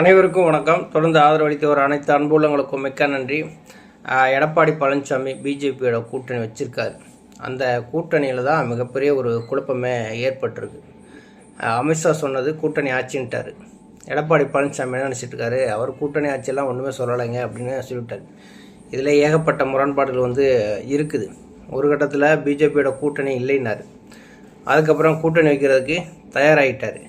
அனைவருக்கும் வணக்கம். தொடர்ந்து ஆதரவளித்து வர அனைத்து அன்புள்ளங்களுக்கும் மிக்க நன்றி. எடப்பாடி பழனிசாமி பிஜேபியோட கூட்டணி வச்சுருக்காரு. அந்த கூட்டணியில் தான் மிகப்பெரிய ஒரு குழப்பமே ஏற்பட்டிருக்கு. அமித்ஷா சொன்னது கூட்டணி ஆட்சின்ட்டார். எடப்பாடி பழனிசாமி என்ன நினச்சிட்டு இருக்காரு? அவர் கூட்டணி ஆட்சியெல்லாம் ஒன்றுமே சொல்லலைங்க அப்படின்னு சொல்லிவிட்டார். இதில் ஏகப்பட்ட முரண்பாடுகள் வந்து இருக்குது. ஒரு கட்டத்தில் பிஜேபியோட கூட்டணி இல்லைன்னாரு. அதுக்கப்புறம் கூட்டணி வைக்கிறதுக்கு தயாராகிட்டார்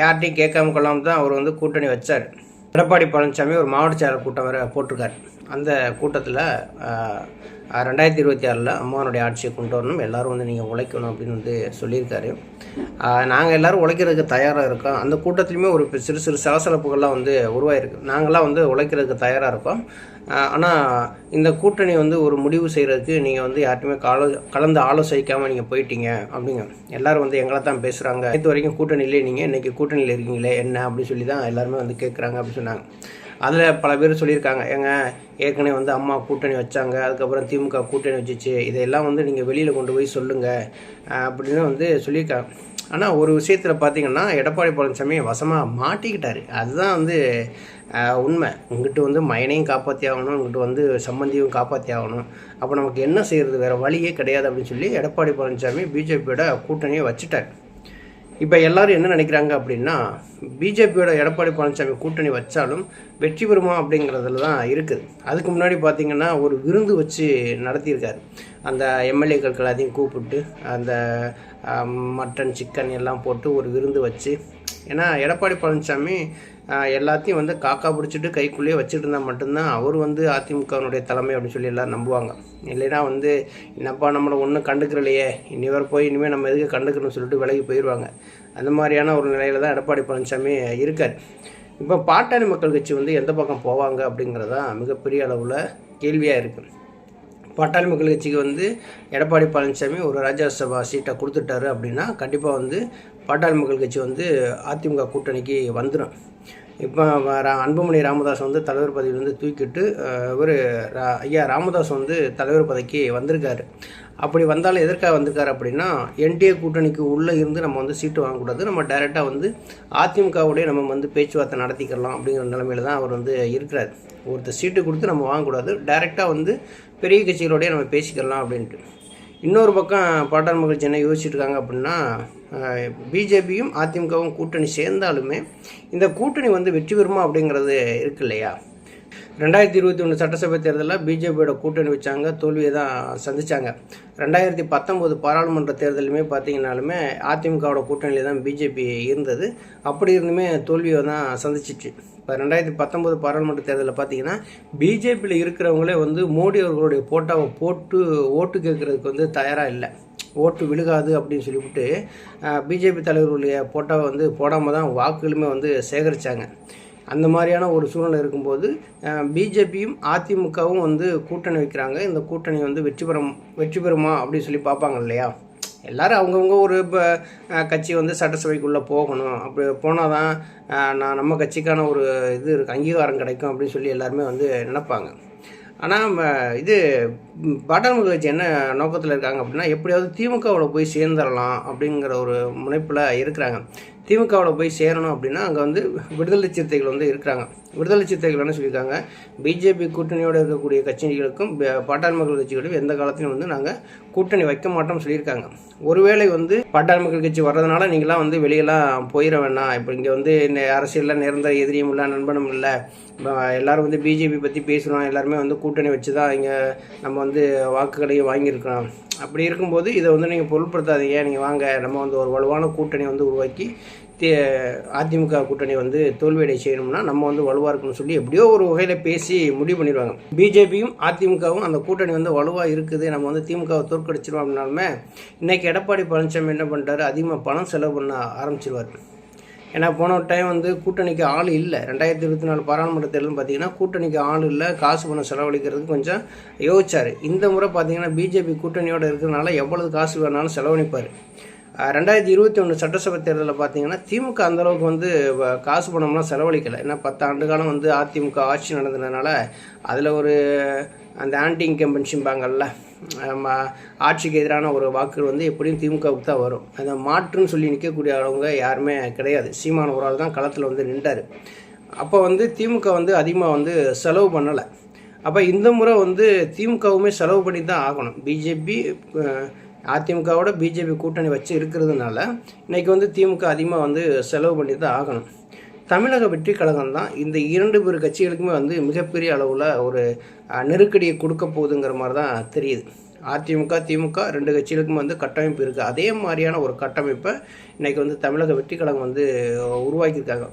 யார்கிட்டையும் கேட்காம கொள்ளாம தான் அவர் வந்து கூட்டணி வச்சார். எடப்பாடி பழனிசாமி ஒரு மாவட்ட செயலர் கூட்டம் வேறு போட்டிருக்கார். அந்த கூட்டத்தில் ரெண்டாயிரத்தி இருபத்தி ஆறில் அம்மாவனுடைய ஆட்சியை கொண்டு வரணும் எல்லோரும் வந்து நீங்கள் உழைக்கணும் அப்படின்னு வந்து சொல்லியிருக்காரு. நாங்கள் எல்லோரும் உழைக்கிறதுக்கு தயாராக இருக்கோம். அந்த கூட்டத்துலையுமே ஒரு சிறு சிறு சலசலப்புகள்லாம் வந்து உருவாயிருக்கு. நாங்களாம் வந்து உழைக்கிறதுக்கு தயாராக இருக்கோம். ஆனால் இந்த கூட்டணி வந்து ஒரு முடிவு செய்கிறதுக்கு நீங்கள் வந்து யார்ட்டுமே கால கலந்து ஆலோசிக்காமல் நீங்கள் போயிட்டீங்க அப்படிங்க. எல்லாரும் வந்து எங்களை தான் பேசுகிறாங்க இது வரைக்கும் கூட்டணியிலே நீங்கள் இன்றைக்கி கூட்டணியில் இருக்கீங்களே என்ன அப்படின்னு சொல்லி தான் எல்லாருமே வந்து கேட்குறாங்க அப்படின்னு சொன்னாங்க. அதில் பல பேர் சொல்லியிருக்காங்க. ஏங்க ஏற்கனவே வந்து அம்மா கூட்டணி வச்சாங்க அதுக்கப்புறம் திமுக கூட்டணி வச்சிச்சு இதையெல்லாம் வந்து நீங்கள் வெளியில் கொண்டு போய் சொல்லுங்கள் அப்படின்னு வந்து சொல்லியிருக்காங்க. ஆனால் ஒரு விஷயத்தில் பார்த்தீங்கன்னா எடப்பாடி பழனிசாமி வசமாக மாட்டிக்கிட்டாரு. அதுதான் வந்து உண்மை. உங்ககிட்ட வந்து மயனையும் காப்பாற்றி ஆகணும் உங்ககிட்ட வந்து சம்மந்தியும் காப்பாற்றி ஆகணும். அப்போ நமக்கு என்ன செய்கிறது வேறு வழியே கிடையாது அப்படின்னு சொல்லி எடப்பாடி பழனிசாமி பிஜேபியோட கூட்டணியை வச்சுட்டார். இப்போ எல்லோரும் என்ன நினைக்கிறாங்க அப்படின்னா பிஜேபியோட எடப்பாடி பழனிசாமி கூட்டணி வச்சாலும் வெற்றி பெறுமா அப்படிங்கிறதுல தான் இருக்குது. அதுக்கு முன்னாடி பார்த்திங்கன்னா ஒரு விருந்து வச்சு நடத்தியிருக்காரு. அந்த எம்எல்ஏக்கள் எல்லாத்தையும் கூப்பிட்டு அந்த மட்டன் சிக்கன் எல்லாம் போட்டு ஒரு விருந்து வச்சு ஏன்னா எடப்பாடி பழனிசாமி எல்லாத்தையும் வந்து காக்கா பிடிச்சிட்டு கைக்குள்ளேயே வச்சுட்டு இருந்தால் மட்டும்தான் அவர் வந்து அதிமுகவினுடைய தலைமை அப்படின்னு சொல்லி எல்லாம் நம்புவாங்க. இல்லைன்னா வந்து என்னப்பா நம்மளை ஒன்றும் கண்டுக்கிறலையே இனிவர் போய் இனிமேல் நம்ம எதுக்கு கண்டுக்கணும்னு சொல்லிட்டு விலகி போயிடுவாங்க அந்த மாதிரியான ஒரு நிலையில் தான் எடப்பாடி பழனிசாமி இருக்கார். இப்போ பாட்டாளி மக்கள் கட்சி வந்து எந்த பக்கம் போவாங்க அப்படிங்கிறது தான் மிகப்பெரிய அளவில் கேள்வியாக இருக்குது பாட்டாளி மக்கள் கட்சிக்கு வந்து எடப்பாடி பழனிசாமி ஒரு ராஜ்யசபா சீட்டை கொடுத்துட்டாரு அப்படின்னா கண்டிப்பாக வந்து பாட்டாளி மக்கள் கட்சி வந்து அதிமுக கூட்டணிக்கு வந்துடும் இப்போ ரா- அன்புமணி ராமதாஸ் வந்து தலைவர் பதவியிலேருந்து தூக்கிட்டு இவர் ஐயா ராமதாஸ் வந்து தலைவர் பதவிக்கு வந்திருக்காரு. அப்படி வந்தாலும் எதற்காக வந்திருக்காரு அப்படின்னா என்டிஏ கூட்டணிக்கு உள்ளே இருந்து நம்ம வந்து சீட்டு வாங்கக்கூடாது. நம்ம டைரெக்டாக வந்து அதிமுகவுடைய நம்ம வந்து பேச்சுவார்த்தை நடத்திக்கலாம் அப்படிங்கிற நிலமையில தான் அவர் வந்து இருக்கிறார். ஒருத்தர் சீட்டு கொடுத்து நம்ம வாங்கக்கூடாது. டைரெக்டாக வந்து பெரிய கட்சிகளோடய நம்ம பேசிக்கலாம் அப்படின்ட்டு. இன்னொரு பக்கம் பாட்டாளி மக்கள் என்ன யோசிச்சுட்டு இருக்காங்க அப்படின்னா பிஜேபியும் அதிமுகவும் கூட்டணி சேர்ந்தாலுமே இந்த கூட்டணி வந்து வெற்றி பெறுமா அப்படிங்கிறது இருக்கு இல்லையா? ரெண்டாயிரத்தி இருபத்தி ஒன்று சட்டசபை தேர்தலில் பிஜேபியோட கூட்டணி வச்சாங்க தோல்வியை தான் சந்தித்தாங்க ரெண்டாயிரத்தி பத்தொம்போது பாராளுமன்ற தேர்தலுமே பார்த்தீங்கன்னாலுமே அதிமுகவோட கூட்டணியில் தான் பிஜேபி இருந்தது. அப்படி இருந்துமே தோல்வியை தான் சந்திச்சிச்சு. இப்போ ரெண்டாயிரத்தி பத்தொம்போது பாராளுமன்ற தேர்தலில் பார்த்தீங்கன்னா பிஜேபியில் இருக்கிறவங்களே வந்து மோடி அவர்களுடைய போட்டாவை போட்டு ஓட்டு கேட்குறதுக்கு வந்து தயாராக இல்லை. ஓட்டு விழுகாது அப்படின்னு சொல்லிவிட்டு பிஜேபி தலைவர்களுடைய போட்டாவை வந்து போடாமல் தான் வாக்குகளுமே வந்து சேகரித்தாங்க அந்த மாதிரியான ஒரு சூழ்நிலை இருக்கும்போது பிஜேபியும் அதிமுகவும் வந்து கூட்டணி வைக்கிறாங்க. இந்த கூட்டணி வந்து வெற்றி பெறும் வெற்றி பெறுமா அப்படின்னு சொல்லி பார்ப்பாங்க இல்லையா? எல்லோரும் அவங்கவுங்க ஒரு இப்போ கட்சி வந்து சட்டசபைக்குள்ளே போகணும். அப்படி போனால் தான் நான் நம்ம கட்சிக்கான ஒரு இது இருக்குது அங்கீகாரம் கிடைக்கும் அப்படின்னு சொல்லி எல்லாருமே வந்து நினைப்பாங்க. ஆனால் இது ம், பாட்டாளி கட்சி என்ன நோக்கத்தில் இருக்காங்க அப்படின்னா எப்படியாவது திமுகவில் போய் சேர்ந்துடலாம் அப்படிங்கிற ஒரு முனைப்பில் இருக்கிறாங்க. திமுகவில் போய் சேரணும் அப்படின்னா அங்கே வந்து விடுதலை சிறுத்தைகள் வந்து இருக்கிறாங்க. விடுதலை சிறுத்தைகள் சொல்லியிருக்காங்க? பிஜேபி கூட்டணியோடு இருக்கக்கூடிய கட்சிகளுக்கும் பாட்டாள் பாட்டாளி மக்கள் கட்சிகளுக்கும் எந்த காலத்திலும் வந்து நாங்கள் கூட்டணி வைக்க மாட்டோம்னு சொல்லியிருக்காங்க. ஒருவேளை வந்து பாட்டாளி மக்கள் கட்சி வர்றதுனால நீங்களாம் வந்து வெளியெல்லாம் போயிட வேணாம். இப்போ இங்கே வந்து அரசியலில் நிரந்தர எதிரியும் இல்லை நண்பனும் இல்லை. இப்போ வந்து பிஜேபி பற்றி பேசுகிறோம் எல்லாருமே வந்து கூட்டணி வச்சு தான் இங்கே நம்ம வந்து வாக்குகளையும் வாங்கியிருக்கிறோம். அப்படி இருக்கும்போது இதை வந்து நீங்கள் பொருட்படுத்தாதீங்க. நீங்கள் வாங்க. நம்ம வந்து ஒரு வலுவான கூட்டணி வந்து உருவாக்கி அதிமுக கூட்டணி வந்து தோல்வியடை செய்யணும்னா நம்ம வந்து வலுவாக இருக்கணும்னு சொல்லி எப்படியோ ஒரு வகையில் பேசி முடிவு பண்ணிடுவாங்க. பிஜேபியும் அதிமுகவும் அந்த கூட்டணி வந்து வலுவாக இருக்குது. நம்ம வந்து திமுகவை தோற்கடிச்சிருவோம் அப்படின்னாலுமே இன்றைக்கி எடப்பாடி பழனிசாமி என்ன பண்ணிட்டாரு அதிகமாக பணம் செலவு பண்ண ஆரம்பிச்சிருவார். ஏன்னா போன டைம் வந்து கூட்டணிக்கு ஆள் இல்லை. ரெண்டாயிரத்தி இருபத்தி நாலு பாராளுமன்ற தேர்தல் பார்த்தீங்கன்னா கூட்டணிக்கு ஆள் இல்லை. காசு பணம் செலவழிக்கிறதுக்கு கொஞ்சம் யோசிச்சார். இந்த முறை பார்த்தீங்கன்னா பிஜேபி கூட்டணியோடு இருக்கிறனால எவ்வளவு காசு வேணாலும் செலவழிப்பார். ரெண்டாயிரத்தி இருபத்தி ஒன்று சட்டசபை தேர்தலில் பார்த்தீங்கன்னா திமுக அந்த அளவுக்கு வந்து காசு பணம்லாம் செலவழிக்கலை. ஏன்னா பத்து ஆண்டு காலம் வந்து அதிமுக ஆட்சி நடந்ததுனால அதில் ஒரு அந்த ஆன்டி இன்கம்பன்ஷிம்பாங்கள்ல ஆமா, ஆட்சிக்கு எதிரான ஒரு வாக்கு வந்து எப்படியும் திமுகவுக்கு தான் வரும். அந்த மாற்றுன்னு சொல்லி நிற்கக்கூடிய அளவுங்க யாருமே கிடையாது. சீமான ஒரு ஆள் தான் களத்தில் வந்து நின்றார். அப்போ வந்து திமுக வந்து அதிகமாக வந்து செலவு பண்ணலை. அப்போ இந்த முறை வந்து திமுகவுமே செலவு பண்ணி தான் ஆகணும். பிஜேபி அதிமுகவோட பிஜேபி கூட்டணி வச்சு இருக்கிறதுனால இன்றைக்கி வந்து திமுக அதிகமாக வந்து செலவு பண்ணி தான் ஆகணும். தமிழக வெற்றி கழகம் தான் இந்த இரண்டு பேர் கட்சிகளுக்குமே வந்து மிகப்பெரிய அளவில் ஒரு நெருக்கடியை கொடுக்க போகுதுங்கிற மாதிரி தான் தெரியுது. அதிமுக திமுக ரெண்டு கட்சிகளுக்கும் வந்து கட்டமைப்பு இருக்குது அதே மாதிரியான ஒரு கட்டமைப்பை இன்றைக்கி வந்து தமிழக வெற்றி கழகம் வந்து உருவாக்கியிருக்காங்க.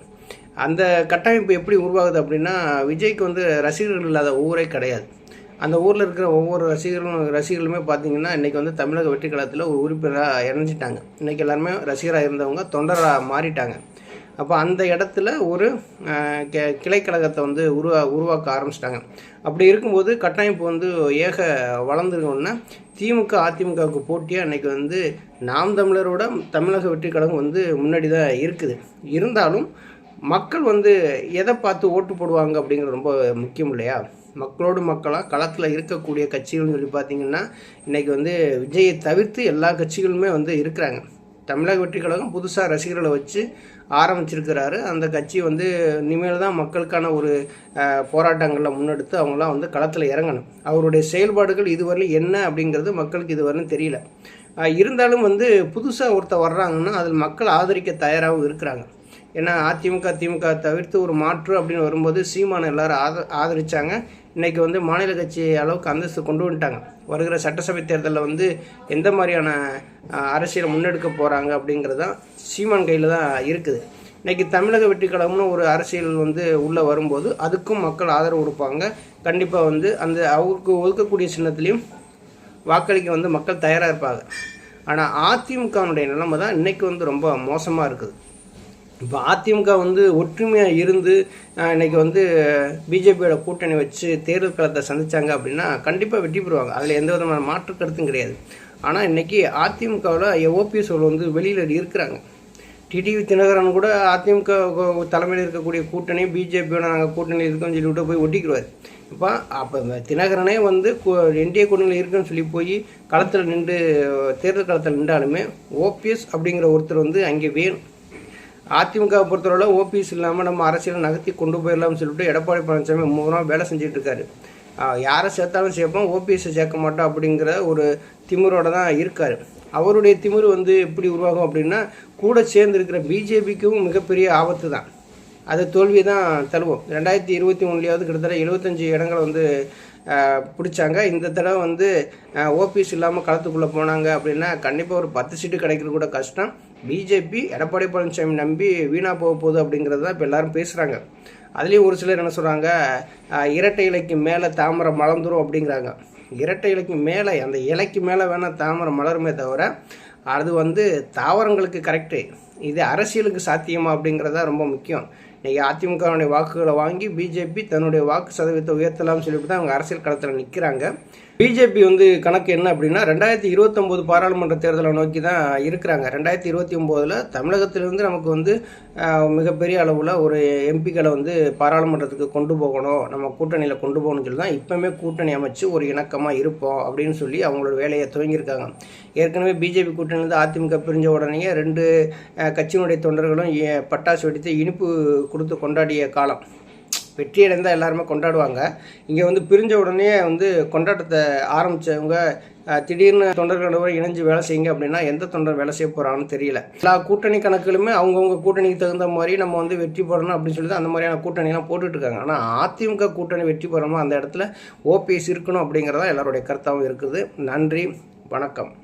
அந்த கட்டமைப்பு எப்படி உருவாகுது அப்படின்னா விஜய்க்கு வந்து ரசிகர்கள் இல்லாத ஊரே கிடையாது. அந்த ஊரில் இருக்கிற ஒவ்வொரு ரசிகர்களும் ரசிகர்களுமே பார்த்தீங்கன்னா இன்றைக்கி வந்து தமிழக வெற்றி கழகத்தில் ஒரு உறுப்பினராக இணைஞ்சிட்டாங்க. இன்றைக்கி எல்லாருமே ரசிகராக இருந்தவங்க தொண்டராக மாறிட்டாங்க. அப்போ அந்த இடத்துல ஒரு அஹ், கிளைக்கழகத்தை வந்து உருவா உருவாக்க ஆரம்பிச்சிட்டாங்க. அப்படி இருக்கும்போது கட்டமைப்பு வந்து ஏக வளர்ந்துருக்கோன்னா திமுக அதிமுகவுக்கு போட்டியாக இன்றைக்கி வந்து நாம் தமிழரோட தமிழக வெற்றி கழகம் வந்து முன்னாடி தான் இருக்குது. இருந்தாலும் மக்கள் வந்து எதை பார்த்து ஓட்டு போடுவாங்க அப்படிங்கிறது ரொம்ப முக்கியம் இல்லையா? மக்களோடு மக்களாக களத்தில் இருக்கக்கூடிய கட்சிகள்னு சொல்லி பார்த்தீங்கன்னா இன்றைக்கி வந்து விஜயை தவிர்த்து எல்லா கட்சிகளுமே வந்து இருக்கிறாங்க. தமிழக வெற்றி கழகம் புதுசாக ரசிகர்களை வச்சு ஆரம்பிச்சிருக்கிறாரு. அந்த கட்சி வந்து இனிமேல் தான் மக்களுக்கான ஒரு போராட்டங்களில் முன்னெடுத்து அவங்களாம் வந்து களத்தில் இறங்கணும். அவருடைய செயல்பாடுகள் இதுவரையிலும் என்ன அப்படிங்கிறது மக்களுக்கு இதுவரையிலும் தெரியல. இருந்தாலும் வந்து புதுசாக ஒருத்தர் வர்றாங்கன்னா அதில் மக்கள் ஆதரிக்க தயாராகவும் இருக்கிறாங்க. ஏன்னா அதிமுக திமுக தவிர்த்து ஒரு மாற்று அப்படின்னு வரும்போது சீமான எல்லாரும் ஆத ஆதரித்தாங்க இன்றைக்கி வந்து மாநில கட்சி அளவுக்கு அந்தஸ்து கொண்டு வந்துட்டாங்க. வருகிற சட்டசபை தேர்தலில் வந்து எந்த மாதிரியான அரசியலை முன்னெடுக்க போகிறாங்க அப்படிங்கிறது தான் சீமான் கையில் தான் இருக்குது. இன்றைக்கி தமிழக வெற்றி கழகம்னு ஒரு அரசியல் வந்து உள்ளே வரும்போது அதுக்கும் மக்கள் ஆதரவு கொடுப்பாங்க. கண்டிப்பாக வந்து அந்த அவருக்கு ஒதுக்கக்கூடிய சின்னத்துலேயும் வாக்களிக்க வந்து மக்கள் தயாராக இருப்பாங்க. ஆனால் அதிமுகவுடைய நிலைமை தான் இன்றைக்கி வந்து ரொம்ப மோசமாக இருக்குது. இப்போ அதிமுக வந்து ஒற்றுமையாக இருந்து இன்றைக்கி இன்னைக்கு வந்து பிஜேபியோட கூட்டணி வச்சு தேர்தல் களத்தை சந்தித்தாங்க அப்படின்னா கண்டிப்பாக வெற்றி பெறுவாங்க. அதில் எந்த விதமான மாற்று கருத்தும் கிடையாது. ஆனால் இன்னைக்கு அதிமுகவில் ஓபிஎஸ் வந்து வெளியில் இருக்கிறாங்க. டிடிவி தினகரன் கூட அதிமுக தலைமையில் இருக்கக்கூடிய கூட்டணி பிஜேபியோட நாங்கள் கூட்டணி இருக்கோம்னு சொல்லிவிட்டு போய் ஒட்டிக்கிடுவார் இப்போ அப்போ தினகரனே வந்து என்டிஏ கூட்டணியில் இருக்குன்னு சொல்லி போய் களத்தில் நின்று தேர்தல் களத்தில் நின்றாலுமே ஓபிஎஸ் அப்படிங்கிற ஒருத்தர் வந்து அங்கே வேணும். அதிமுகவை பொறுத்தவரை ஓபிஎஸ் இல்லாமல் நம்ம அரசியலை நகர்த்தி கொண்டு போயிடலாம்னு சொல்லிட்டு எடப்பாடி பழனிசாமி மூணாக வேலை செஞ்சுட்டு இருக்காரு. யாரை சேர்த்தாலும் சேர்ப்போம் ஓபிஎஸ்ஸை சேர்க்க மாட்டோம் அப்படிங்கிற ஒரு திமிரோட தான் இருக்கார். அவருடைய திமிரு வந்து எப்படி உருவாகும் அப்படின்னா கூட சேர்ந்துருக்கிற பிஜேபிக்கும் மிகப்பெரிய ஆபத்து தான். அது தோல்வி தான் தழுவோம். ரெண்டாயிரத்தி இருபத்தி ஒன்றுலையாவது கிட்டத்தட்ட எழுபத்தஞ்சு இடங்களை வந்து பிடிச்சாங்க. இந்த தடவை வந்து ஓபிஎஸ் இல்லாமல் களத்துக்குள்ளே போனாங்க அப்படின்னா கண்டிப்பாக ஒரு பத்து சீட்டு கிடைக்கிறது கூட கஷ்டம். பிஜேபி எடப்பாடி பழனிசாமி நம்பி வீணாக போக போகுது அப்படிங்கிறது தான் இப்போ எல்லாரும் பேசுகிறாங்க அதுலேயும் ஒரு சிலர் என்ன சொல்கிறாங்க இரட்டை இலைக்கு மேலே தாமரை மலர்ந்துரும் அப்படிங்கிறாங்க. இரட்டை இலைக்கு மேலே அந்த இலைக்கு மேலே வேணால் தாமரை மலருமே தவிர அது வந்து தாவரங்களுக்கு கரெக்டு இது அரசியலுக்கு சாத்தியமா அப்படிங்கிறதா ரொம்ப முக்கியம். இன்னைக்கு அதிமுகவுடைய வாக்குகளை வாங்கி பிஜேபி தன்னுடைய வாக்கு சதவீதத்தை உயர்த்தலாம்னு சொல்லிட்டு தான் அவங்க அரசியல் களத்தில் நிற்கிறாங்க பிஜேபி வந்து கணக்கு என்ன அப்படின்னா ரெண்டாயிரத்தி இருபத்தொம்போது பாராளுமன்ற தேர்தலை நோக்கி தான் இருக்கிறாங்க. ரெண்டாயிரத்தி இருபத்தி ஒம்போதில் தமிழகத்திலிருந்து நமக்கு வந்து மிகப்பெரிய அளவில் ஒரு எம்பிக்களை வந்து பாராளுமன்றத்துக்கு கொண்டு போகணும் நம்ம கூட்டணியில் கொண்டு போகணும்னு சொல்லி தான் இப்போவுமே கூட்டணி அமைச்சு ஒரு இணக்கமாக இருப்போம் அப்படின்னு சொல்லி அவங்களோட வேலையை துவங்கியிருக்காங்க. ஏற்கனவே பிஜேபி கூட்டணியிலேருந்து அதிமுக பிரிஞ்ச உடனேயே ரெண்டு கட்சியினுடைய தொண்டர்களும் ஏ- பட்டாசு வெடித்து இனிப்பு கொடுத்து கொண்டாடிய காலம். வெற்றி அடைந்தால் எல்லாருமே கொண்டாடுவாங்க. இங்கே வந்து பிரிஞ்ச உடனே வந்து கொண்டாட்டத்தை ஆரம்பித்தவங்க திடீர்னு தொண்டர்களோட இணைஞ்சு வேலை செய்யுங்க அப்படின்னா எந்த தொண்டர் வேலை செய்ய போகிறாங்கன்னு தெரியல. எல்லா கூட்டணி கணக்குகளுமே அவங்கவுங்க கூட்டணிக்கு தகுந்த மாதிரி நம்ம வந்து வெற்றி பெறணும் அப்படின்னு சொல்லி அந்த மாதிரியான கூட்டணிலாம் போட்டுட்டு இருக்காங்க. ஆனால் அதிமுக கூட்டணி வெற்றி பெறணும்? அந்த இடத்துல ஓபிஎஸ் இருக்கணும் அப்படிங்கிறதா எல்லாருடைய கருத்தாகவும் இருக்குது. நன்றி வணக்கம்.